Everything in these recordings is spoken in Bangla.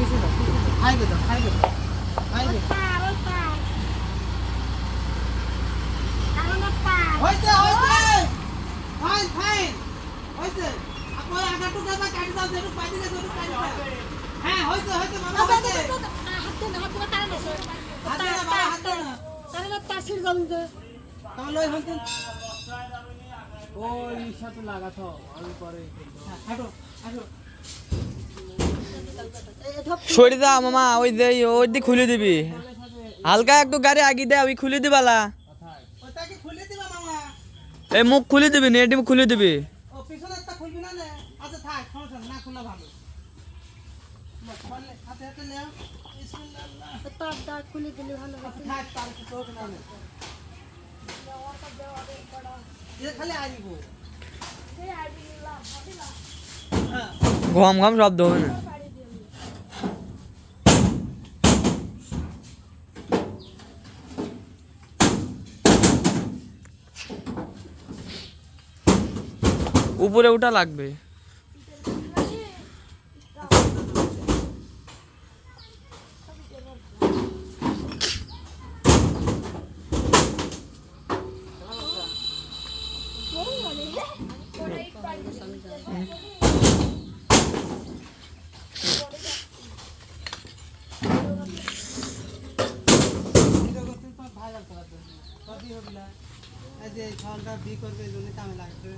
কিছু না খাইবে দাও খাইবে খাইবে হইছে হইছে ফাইন ফাইন হইছে আপনি আগা তো দাদা কাটি দাও যেটু দে তাহলে ওই হইছে ওই ইচ্ছা তো লাগাতো আর পরে হ্যাঁ, হাঁটো হাঁটো। খুললে, হাতে হাতে নেও বিসমিল্লাহ তার দাঁত খুলে দিলে ভালো হবে থাক তার দিবালা হোক না নে। দিবি খালি আইব দিবি। ঘম ঘম শব্দ হবে না। উপরে ওটা লাগবে। করার জন্য সবই হবে এই যে ছলটা বি করবে জন্য কামে লাগবে।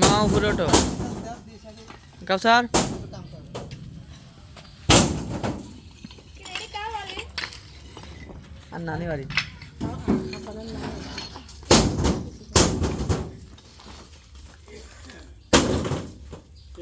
মা উপরে ওঠো। কাউসার? আর নানি বাড়ি এটা দিয়ে কি হবে আমাদের আবার দেওয়া করব না এই জন্য আমার লজ্জা লাগবে তুই না আমি খাই নিতে না আমি কি কি কি করবি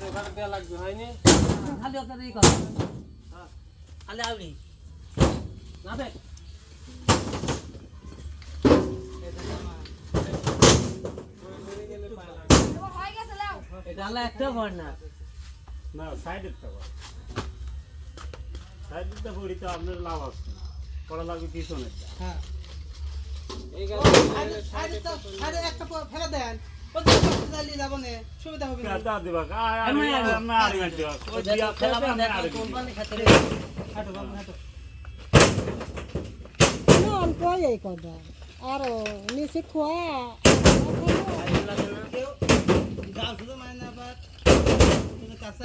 ওখানে দেওয়া লাগবে হয়নি? খালি ওখানে ই কর। খালি আউরি না দেখ এটা আলা একটা কর না। না সাইডের তো সাইডের তো পড়ি তো আপনার লাভ আছে পড়া লাগবে পিছনের হ্যাঁ। এই গেল। আরে আরে তো আরে একটা ফেলে দেন। ওদের পাশে জ্বালিয়ে যাব না সুবিধা হবে না দিবা। আমি আমি আগে। আমি আরে গাড়ি দিবা ওই দিয়া ফেলাবে আমি আরে গাড়ি কোম্পানি খাতে হাঁটো বাবু হাঁটো অল্প এই কথা? আর নিচে খোয়া কেউ গাল শুধু মানে না আবার কাছে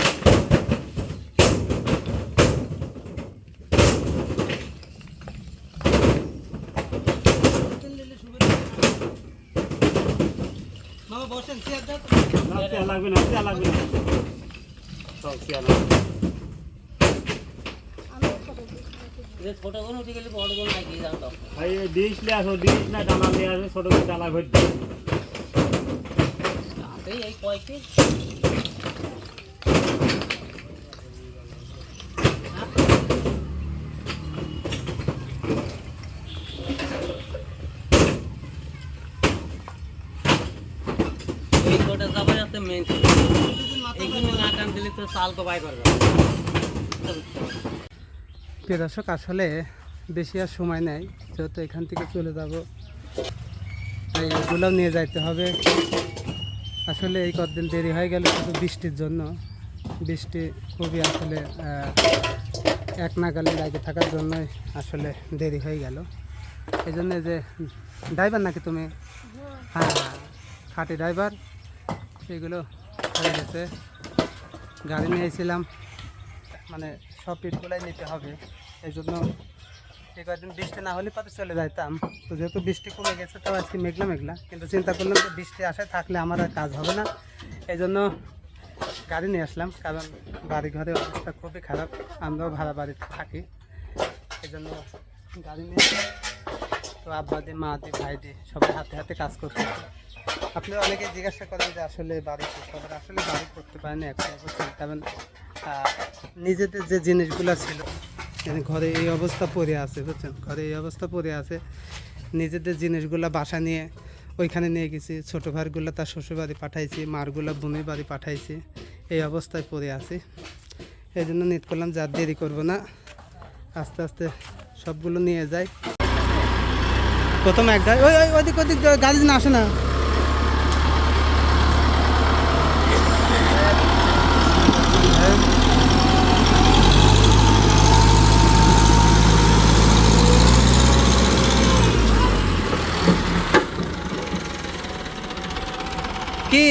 মামা বসেন চেয়ার দাও তেল লাগবে না তেল লাগবে না। সব তেল লাগবে। ছোট কোন উঠে গেলে বড় কোন লাগিয়ে যাও তো। ভাই এই ডিশ লে আসো ডিশ না ডালা নিয়ে আসো ছোট করে ডালা এই এই কয়েকটি এই কোটা যাবে যাতে মেন এইগুলো না টান দিলে তো সাল তো বাই করবে। প্রিয় দর্শক আসলে বেশি আর সময় নেই যেহেতু এখান থেকে চলে যাব। এগুলোও নিয়ে যাইতে হবে। আসলে এই কদিন দেরি হয়ে গেল শুধু বৃষ্টির জন্য। বৃষ্টি খুবই আসলে এক নাগালে লাগে থাকার জন্যই আসলে দেরি হয়ে গেল। এই জন্য যে ড্রাইভার নাকি তুমি? হ্যাঁ। খাটি ড্রাইভার এগুলো হয়ে গেছে। গাড়ি নিয়েছিলাম। মানে সব পিঠগুলাই নিতে হবে। এই জন্য এই কয়েকদিন বৃষ্টি না হলে পথে চলে যাইতাম। তো যেহেতু বৃষ্টি কমে গেছে, তাও আজকে মেঘলা মেঘলা। কিন্তু চিন্তা করলাম যে বৃষ্টি আসে, থাকলে আমার আর কাজ হবে না। এই জন্য গাড়ি নিয়ে আসলাম, কারণ বাড়ি ঘরের অবস্থা খুবই খারাপ। আমরাও ভাড়া বাড়িতে থাকি। এই জন্য গাড়ি নিয়ে। তো আব্বা দি, মা দি, ভাই দি, সবাই হাতে হাতে কাজ করতে আপনারা অনেকে জিজ্ঞাসা করেন যে আসলে বাড়ি কি? খবর আসলে বাড়ি করতে পারেনি এখন অবস্থা কারণ নিজেদের যে জিনিসগুলো ছিল মানে ঘরে এই অবস্থা পড়ে আছে, বুঝছেন? ঘরে এই অবস্থা পড়ে আছে, নিজেদের জিনিসগুলো বাসা নিয়ে ওইখানে নিয়ে গেছি, ছোটো ভাইগুলো তার শ্বশুর বাড়ি পাঠাইছি, মারগুলো বোনের বাড়ি পাঠাইছি, এই অবস্থায় পড়ে আছি। এই জন্য নিট করলাম যে আর দেরি করব না, আস্তে আস্তে সবগুলো নিয়ে যাই। প্রথম এক গাড়ি ওই ওই ওদিক ওদিক গাড়ি না আসে না। কি?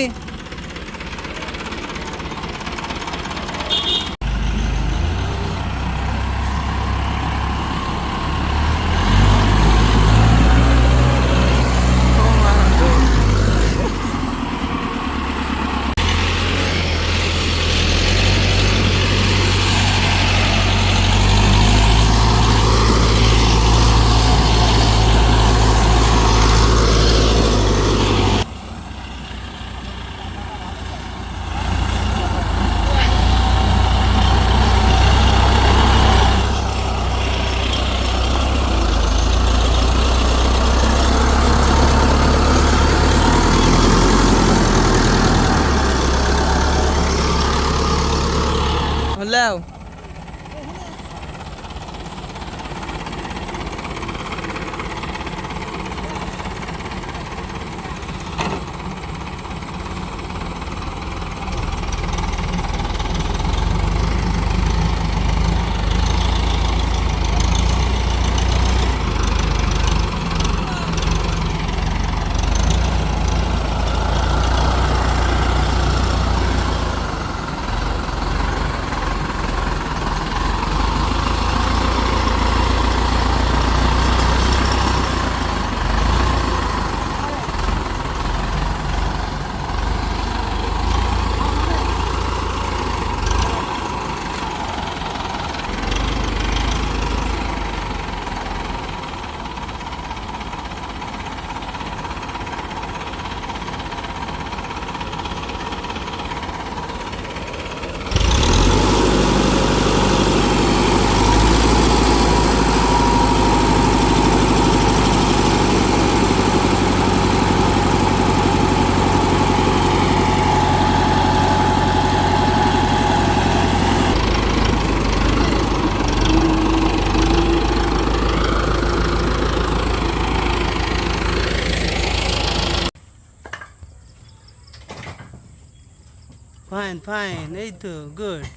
ফাইন ফাইন এই তো গুড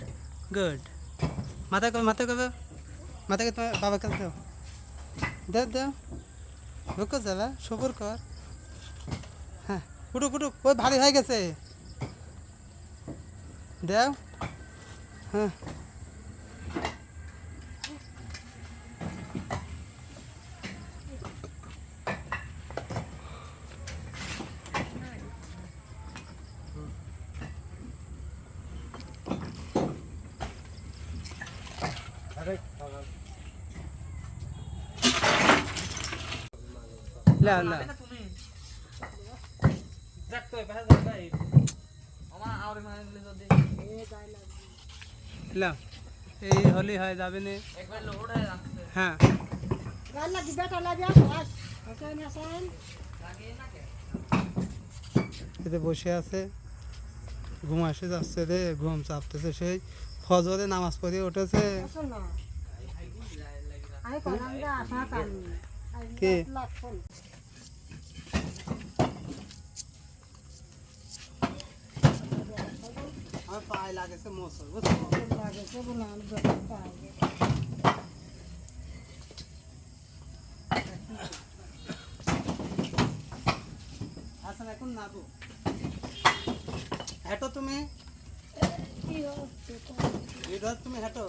গুড মাথা কবে মাথা কবে মাথাকে তোমার বাবার কাছে দাও দাও। দাও রুকো যাবা সবর কর। হ্যাঁ উঠুক উঠুক ওই ভারী হয়ে গেছে। দাও। হ্যাঁ। লা এই হলি হয়ে যাবে না। হ্যাঁ গাড়ি লাগি বেটা লাগি আস হাসান হাসান। এতে বসে আছে। ঘুম আসে যাচ্ছে রে ঘুম চাপতেছে সেই। ফজরে নামাজ পড়ে উঠেছে। কে? লাখ ফোন আমার পায়ে লাগেছে মোসর বুঝছ লাগে সে বললাম বেটা পাই আচ্ছা এখন নাবো হেঁটো তুমি কি হচ্ছে তো? বিরোধ তুমি হেঁটো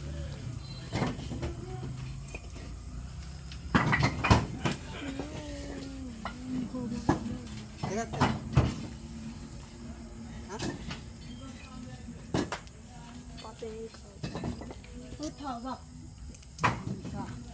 হ্যাঁ উঠাও বাপ হ্যাঁ